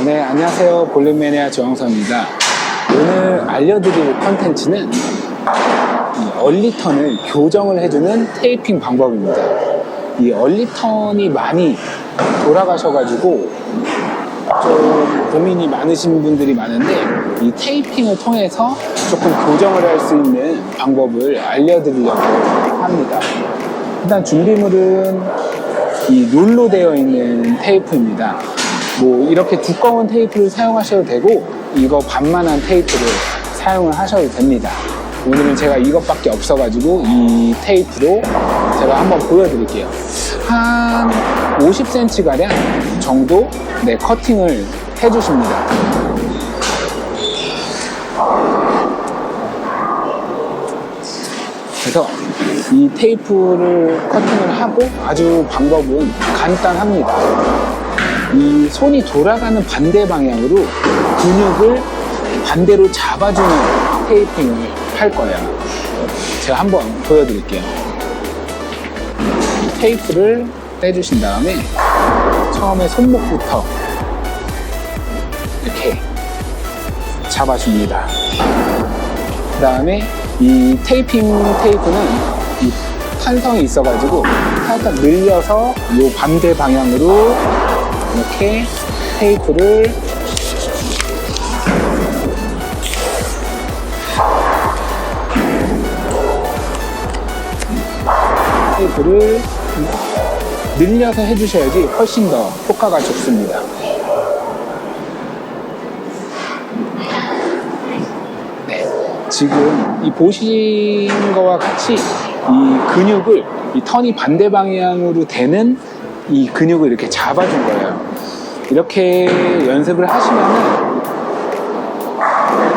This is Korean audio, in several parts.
아, 네, 안녕하세요. 볼륨매니아 조영서입니다. 오늘 알려드릴 컨텐츠는 이 얼리턴을 교정을 해주는 테이핑 방법입니다. 이 얼리턴이 많이 돌아가셔가지고 좀 고민이 많으신 분들이 많은데 이 테이핑을 통해서 조금 교정을 할 수 있는 방법을 알려드리려고 합니다. 일단 준비물은 이 롤로 되어 있는 테이프입니다. 뭐 이렇게 두꺼운 테이프를 사용하셔도 되고 이거 반만한 테이프를 사용을 하셔도 됩니다. 오늘은 제가 이것밖에 없어가지고 이 테이프로 제가 한번 보여드릴게요. 한 50cm 가량 정도 네, 커팅을 해주십니다. 그래서 이 테이프를 커팅을 하고 아주 방법은 간단합니다. 이 손이 돌아가는 반대 방향으로 근육을 반대로 잡아주는 테이핑을 할 거예요. 제가 한번 보여드릴게요. 테이프를 떼주신 다음에 처음에 손목부터 이렇게 잡아줍니다. 그 다음에 이 테이핑 테이프는 이 탄성이 있어가지고 살짝 늘려서 이 반대 방향으로 이렇게 테이프를 테이프를 늘려서 해주셔야지 훨씬 더 효과가 좋습니다. 네, 지금 이 보신 거와 같이 이 근육을 이 턴이 반대 방향으로 되는 이 근육을 이렇게 잡아준 거예요. 이렇게 연습을 하시면은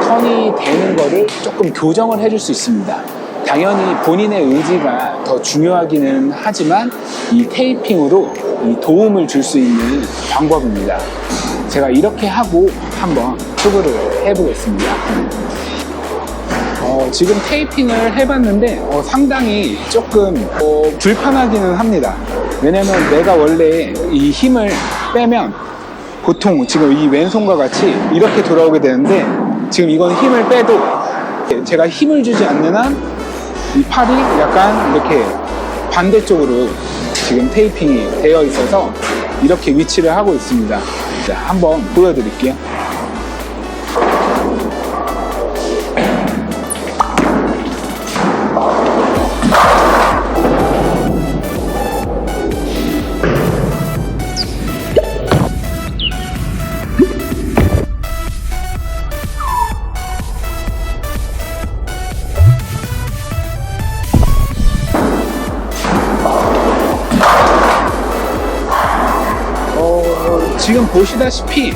턴이 되는 거를 조금 교정을 해줄 수 있습니다. 당연히 본인의 의지가 더 중요하기는 하지만 이 테이핑으로 이 도움을 줄 수 있는 방법입니다. 제가 이렇게 하고 한번 투구를 해보겠습니다. 어, 지금 테이핑을 해봤는데 어, 상당히 조금 어, 불편하기는 합니다. 왜냐면 내가 원래 이 힘을 빼면 보통 지금 이 왼손과 같이 이렇게 돌아오게 되는데 지금 이건 힘을 빼도 제가 힘을 주지 않는 한 이 팔이 약간 이렇게 반대쪽으로 지금 테이핑이 되어 있어서 이렇게 위치를 하고 있습니다. 자, 한번 보여드릴게요. 어, 지금 보시다시피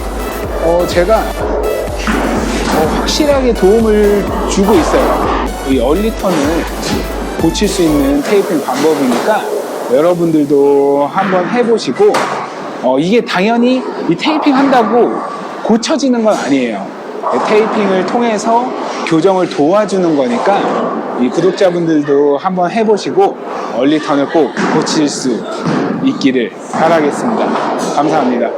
어, 제가 어, 확실하게 도움을 주고 있어요. 이 얼리턴을 고칠 수 있는 테이핑 방법이니까 여러분들도 한번 해보시고 어, 이게 당연히 이 테이핑 한다고 고쳐지는 건 아니에요. 이 테이핑을 통해서 교정을 도와주는 거니까 이 구독자분들도 한번 해보시고 얼리턴을 꼭 고칠 수 있기를 바라겠습니다. 감사합니다.